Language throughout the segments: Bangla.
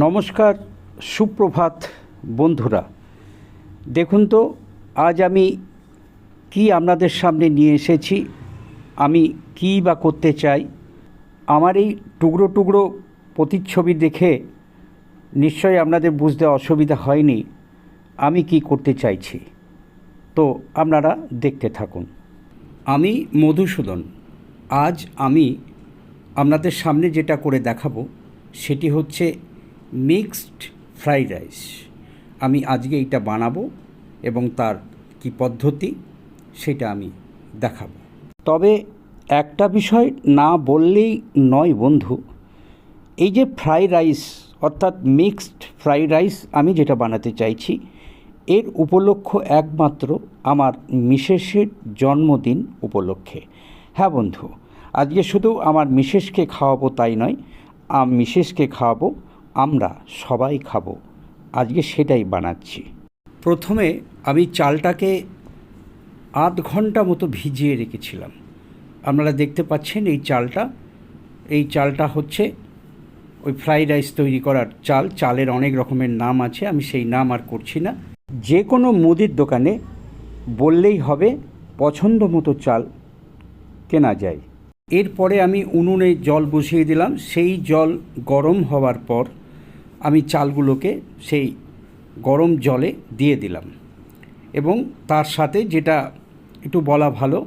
নমস্কার, সুপ্রভাত বন্ধুরা। দেখুন তো, আজ আমি কি আপনাদের সামনে নিয়ে এসেছি, আমি কী বা করতে চাই, আমার এই টুকরো টুকরো প্রতিচ্ছবি দেখে নিশ্চয়ই আপনাদের বুঝতে অসুবিধা হয়নি, আমি কি করতে চাইছি। তো আপনারা দেখতে থাকুন। আমি মধুসূদন। আজ আমি আপনাদের সামনে যেটা করে দেখাবো, সেটি হচ্ছে মিক্সড ফ্রাইড রাইস। আমি আজকে এইটা বানাবো এবং তার কি পদ্ধতি সেটা আমি দেখাবো। তবে একটা বিষয় না বললেই নয় বন্ধু, এই যে ফ্রাইড রাইস অর্থাৎ মিক্সড ফ্রাইড রাইস আমি যেটা বানাতে চাইছি, এর উপলক্ষ একমাত্র আমার মিসেসের জন্মদিন উপলক্ষে। হ্যাঁ বন্ধু, আজকে শুধু আমার মিসেসকে খাওয়াবো তাই নয়, আম মিসেসকে খাওয়াবো আমরা সবাই খাব। আজকে সেটাই বানাচ্ছি। প্রথমে আমি চালটাকে আধ ঘণ্টা মতো ভিজিয়ে রেখেছিলাম। আপনারা দেখতে পাচ্ছেন এই চালটা। এই চালটা হচ্ছে ওই ফ্রাইড রাইস তৈরি করার চাল। চালের অনেক রকমের নাম আছে, আমি সেই নাম আর করছি না। যে কোনো মুদির দোকানে বললেই হবে, পছন্দ মতো চাল কেনা যায়। এরপরে আমি উনুনে জল বসিয়ে দিলাম। সেই জল গরম হওয়ার পর আমি চালগুলোকে সেই গরম জলে দিয়ে দিলাম। এবং তার সাথে যেটা একটু বলা ভালো,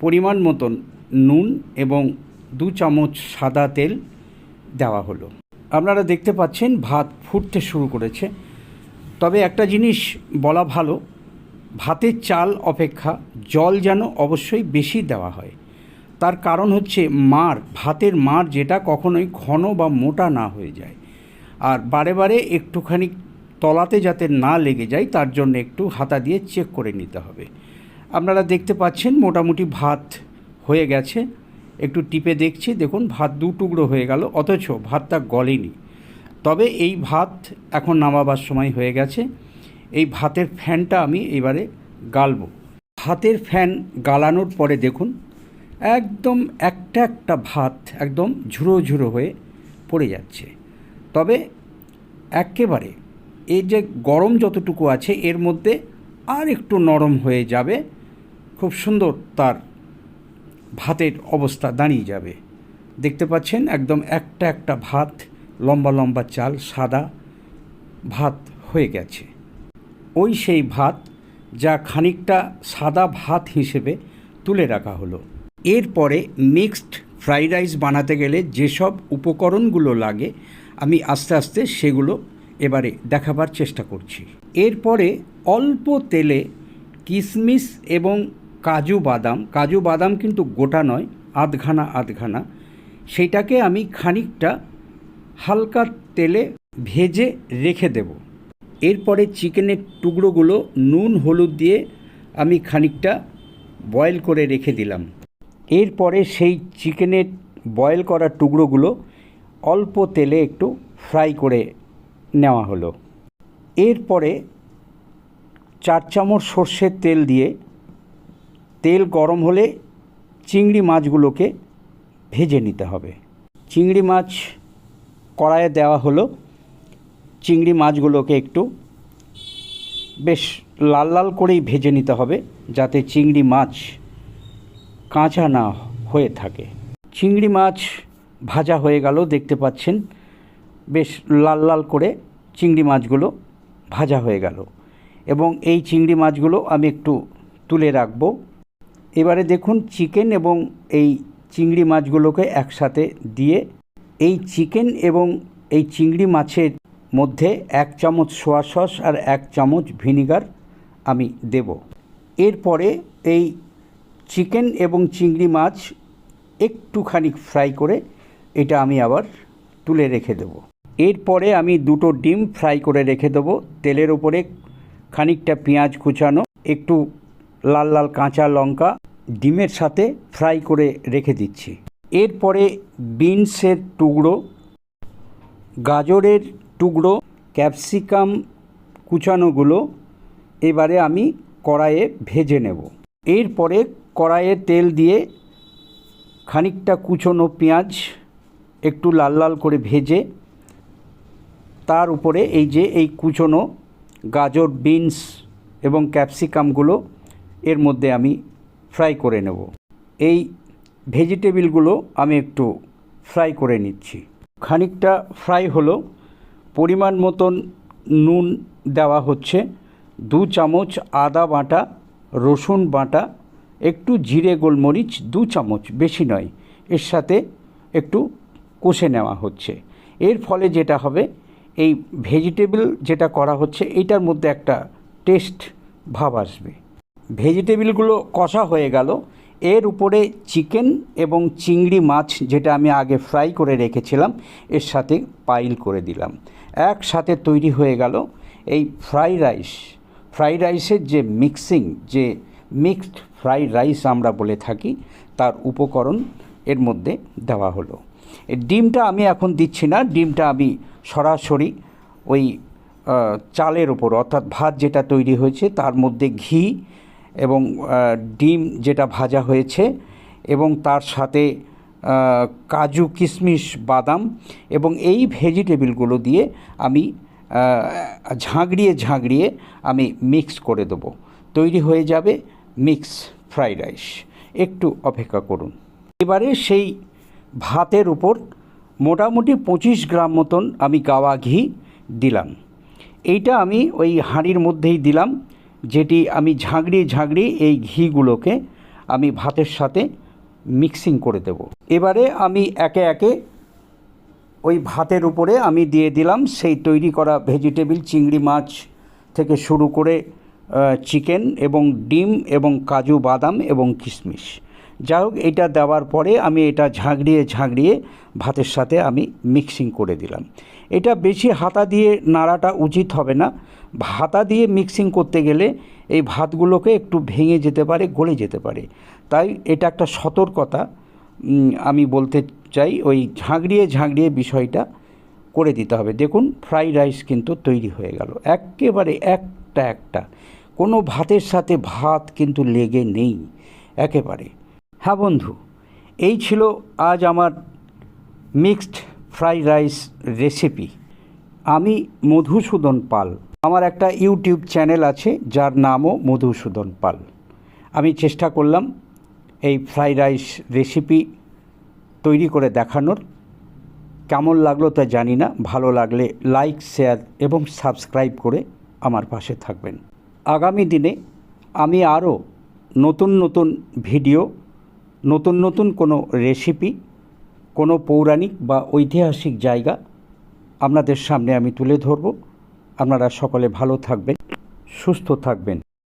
পরিমাণ মতন নুন এবং দু চামচ সাদা তেল দেওয়া হলো। আপনারা দেখতে পাচ্ছেন ভাত ফুটতে শুরু করেছে। তবে একটা জিনিস বলা ভালো, ভাতের চাল অপেক্ষা জল যেন অবশ্যই বেশি দেওয়া হয়। তার কারণ হচ্ছে মার, ভাতের মার যেটা কখনোই ঘন বা মোটা না হয়ে যায়। আর বারে বারে একটুখানি তলাতে যাতে না লেগে যায়, তার জন্য একটু হাতা দিয়ে চেক করে নিতে হবে। আপনারা দেখতে পাচ্ছেন মোটামুটি ভাত হয়ে গেছে। একটু টিপে দেখছি, দেখুন ভাত দু টুকরো হয়ে গেল, অথচ ভাতটা গলেনি। তবে এই ভাত এখন নামাবার সময় হয়ে গেছে। এই ভাতের ফ্যানটা আমি এবারে গালবো। ভাতের ফ্যান গালানোর পরে দেখুন, একদম একটা একটা ভাত একদম ঝুরো ঝুরো হয়ে পড়ে যাচ্ছে। তবে একেবারে এই যে গরম যতটুকু আছে এর মধ্যে আর একটু নরম হয়ে যাবে, খুব সুন্দর তার ভাতের অবস্থা দাঁড়িয়ে যাবে। দেখতে পাচ্ছেন একদম একটা একটা ভাত, লম্বা লম্বা চাল, সাদা ভাত হয়ে গেছে। ওই সেই ভাত যা খানিকটা সাদা ভাত হিসেবে তুলে রাখা হলো। এরপরে মিক্সড ফ্রাইড রাইস বানাতে গেলে যেসব উপকরণগুলো লাগে আমি আস্তে আস্তে সেগুলো এবারে দেখাবার চেষ্টা করছি। এরপরে অল্প তেলে কিশমিশ এবং কাজু বাদাম কাজু বাদাম কিন্তু গোটা নয় আধঘানা আধঘানা সেইটাকে আমি খানিকটা হালকা তেলে ভেজে রেখে দেব। এরপরে চিকেনের টুকরোগুলো নুন, হলুদ দিয়ে আমি খানিকটা বয়েল করে রেখে দিলাম। এরপরে সেই চিকেনের বয়েল করা টুকরোগুলো অল্প তেলে একটু ফ্রাই করে নেওয়া হলো। এরপরে চার চামচ সর্ষের তেল দিয়ে তেল গরম হলে চিংড়ি মাছগুলোকে ভেজে নিতে হবে। চিংড়ি মাছ কড়াইয়ে দেওয়া হলো। চিংড়ি মাছগুলোকে একটু বেশ লাল লাল করেই ভেজে নিতে হবে যাতে চিংড়ি মাছ কাঁচা না হয়ে থাকে। চিংড়ি মাছ ভাজা হয়ে গেল, দেখতে পাচ্ছেন, বেশ লাল লাল করে চিংড়ি মাছগুলো ভাজা হয়ে গেল। এবং এই চিংড়ি মাছগুলো আমি একটু তুলে রাখব। এবারে দেখুন, চিকেন এবং এই চিংড়ি মাছগুলোকে একসাথে দিয়ে এই চিকেন এবং এই চিংড়ি মাছের মধ্যে এক চামচ সোয়া সস আর এক চামচ ভিনিগার আমি দেব। এরপরে এই চিকেন এবং চিংড়ি মাছ একটুখানি ফ্রাই করে এটা আমি আবার তুলে রেখে দেবো। এরপরে আমি দুটো ডিম ফ্রাই করে রেখে দেবো। তেলের ওপরে খানিকটা পেঁয়াজ কুচানো, একটু লাল লাল কাঁচা লঙ্কা ডিমের সাথে ফ্রাই করে রেখে দিচ্ছি। এরপরে বিনসের টুকরো, গাজরের টুকরো, ক্যাপসিকাম কুচানোগুলো এবারে আমি কড়াইয়ে ভেজে নেব। এরপরে কড়াইয়ে তেল দিয়ে খানিকটা কুচনো পেঁয়াজ একটু লাল লাল করে ভেজে তার উপরে এই যে এই কুচনো গাজর, বিনস এবং ক্যাপসিকামগুলো এর মধ্যে আমি ফ্রাই করে নেব। এই ভেজিটেবিলগুলো আমি একটু ফ্রাই করে নিচ্ছি। খানিকটা ফ্রাই হলো, পরিমাণ মতন নুন দেওয়া হচ্ছে, দু চামচ আদা বাটা, রসুন বাটা, একটু জিরে, গোলমরিচ, দু চামচ, বেশি নয়। এর সাথে একটু কষে নেওয়া হচ্ছে। এর ফলে যেটা হবে, এই ভেজিটেবল যেটা করা হচ্ছে এইটার মধ্যে একটা টেস্ট ভাব আসবে। ভেজিটেবিলগুলো কষা হয়ে গেল। এর উপরে চিকেন এবং চিংড়ি মাছ যেটা আমি আগে ফ্রাই করে রেখেছিলাম, এর সাথে পাইল করে দিলাম। একসাথে তৈরি হয়ে গেল এই ফ্রাই রাইস ফ্রাই রাইসের যে মিক্সিং যে মিক্সড ফ্রাইড রাইস আমরা বলে থাকি, তার উপকরণ এর মধ্যে দেওয়া হলো। ডিমটা আমি এখন দিচ্ছি না, ডিমটা আমি সরাসরি ওই চালের ওপর অর্থাৎ ভাত যেটা তৈরি হয়েছে তার মধ্যে ঘি এবং ডিম যেটা ভাজা হয়েছে এবং তার সাথে কাজু, কিশমিশ, বাদাম এবং এই ভেজিটেবিলগুলো দিয়ে আমি ঝাঁকড়িয়ে ঝাঁকড়িয়ে আমি মিক্স করে দেবো। তৈরি হয়ে যাবে মিক্স ফ্রাইড রাইস। একটু অপেক্ষা করুন। এবারে সেই ভাতের উপর মোটামুটি পঁচিশ গ্রাম মতন আমি গাওয়া ঘি দিলাম। এইটা আমি ওই হাঁড়ির মধ্যেই দিলাম, যেটি আমি ঝাঁকড়িয়ে ঝাঁকড়িয়ে এই ঘিগুলোকে আমি ভাতের সাথে মিক্সিং করে দেব। এবারে আমি একে একে ওই ভাতের উপরে আমি দিয়ে দিলাম সেই তৈরি করা ভেজিটেবিল, চিংড়ি মাছ থেকে শুরু করে চিকেন এবং ডিম এবং কাজু, বাদাম এবং কিশমিশ। যাই হোক এটা দেওয়ার পরে আমি এটা ঝাঁকড়িয়ে ঝাঁকড়িয়ে ভাতের সাথে আমি মিক্সিং করে দিলাম। এটা বেশি হাতা দিয়ে নাড়াটা উচিত হবে না। হাতা দিয়ে মিক্সিং করতে গেলে এই ভাতগুলোকে একটু ভেঙে যেতে পারে, গলে যেতে পারে। তাই এটা একটা সতর্কতা আমি বলতে চাই ওই ঝাঁকড়িয়ে ঝাঁকড়িয়ে বিষয়টা করে দিতে হবে। দেখুন ফ্রাইড রাইস কিন্তু তৈরি হয়ে গেল। একেবারে একটা একটা। কোনো ভাতের সাথে ভাত কিন্তু লেগে নেই। একেবারে। হ্যাঁ বন্ধু, এই ছিল আজ আমার মিক্সড ফ্রাইড রাইস রেসিপি। আমি মধুসূদন পাল। আমার একটা ইউটিউব চ্যানেল আছে, যার নামও মধুসূদন পাল। আমি চেষ্টা করলাম এই ফ্রাইড রাইস রেসিপি তৈরি করে দেখানোর। কেমন লাগল তা জানি না। ভালো লাগলে লাইক, শেয়ার এবং সাবস্ক্রাইব করে আমার পাশে থাকবেন। আগামী দিনে আমি আরও নতুন নতুন ভিডিও নতুন নতুন কোনো রেসিপি কোনো পৌরাণিক বা ঐতিহাসিক জায়গা আপনাদের সামনে আমি তুলে ধরব। আপনারা সকলে ভালো থাকবেন, সুস্থ থাকবেন।